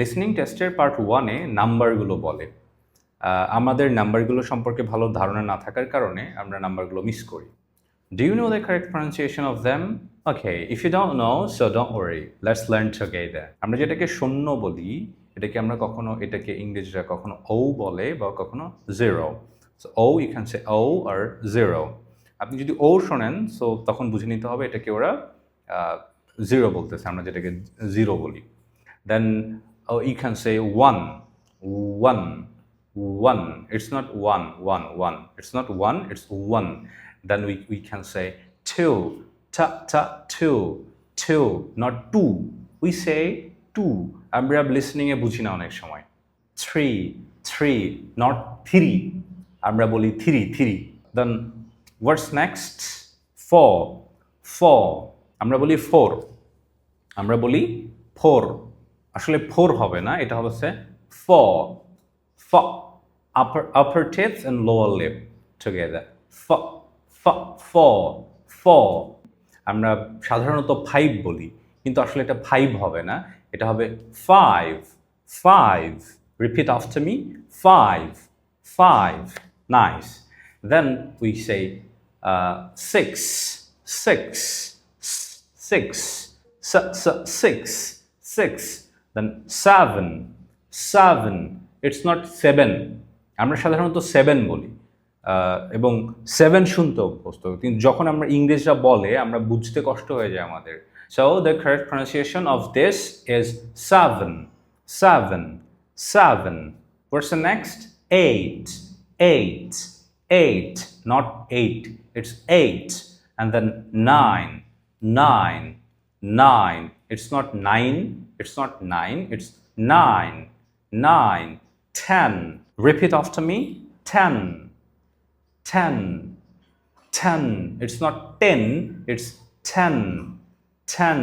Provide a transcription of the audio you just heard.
Listening টেস্টের part ওয়ানে নাম্বারগুলো বলে। আমাদের নাম্বারগুলো সম্পর্কে ভালো ধারণা না থাকার কারণে আমরা নাম্বারগুলো মিস করি। You know the correct pronunciation of them okay if you don't know so don't worry let's learn together আমরা যেটাকে শূন্য বলি, এটাকে আমরা কখনো এটাকে ইংরেজিরা কখনো ও বলে বা কখনো zero so O can say O or zero আপনি যদি ও শোনেন সো তখন বুঝে নিতে হবে এটাকে ওরা জিরো বলতেছে, আমরা যেটাকে জিরো বলি। Then oh, you can say one, one, one. It's not one, one, one. It's not one, it's one. Then we, we can say two, ta, ta, two, two, not two. We say two. আমরা লিসনিংয়ে বুঝি না অনেক সময় three three not three আমরা বলি three three then what's next four four আমরা বলি four আমরা বলি ফোর আসলে ফোর হবে না, এটা হচ্ছে ফ ফ আপার আপার টেপস অ্যান্ড লোয়ার লিপ টুগেদার ফ ফ ফ ফ আমরা সাধারণত ফাইভ বলি, কিন্তু আসলে এটা ফাইভ হবে না, এটা হবে five five repeat after me five five nice then we say six six six six s- then seven, seven. It's not seven. আমরা সাধারণত সেভেন বলি। এবং সেভেন শুনতে অভ্যস্ত। কিন্তু যখন আমরা ইংরেজরা বলে আমরা বুঝতে কষ্ট হয়ে যায় আমাদের। So the correct pronunciation of this is seven seven seven what's the next eight eight eight, not eight. It's eight. And then nine, nine, nine. It's not nine. It's not nine. It's nine, nine, ten. Repeat after me. Ten, ten, ten. It's not ten. It's ten, ten.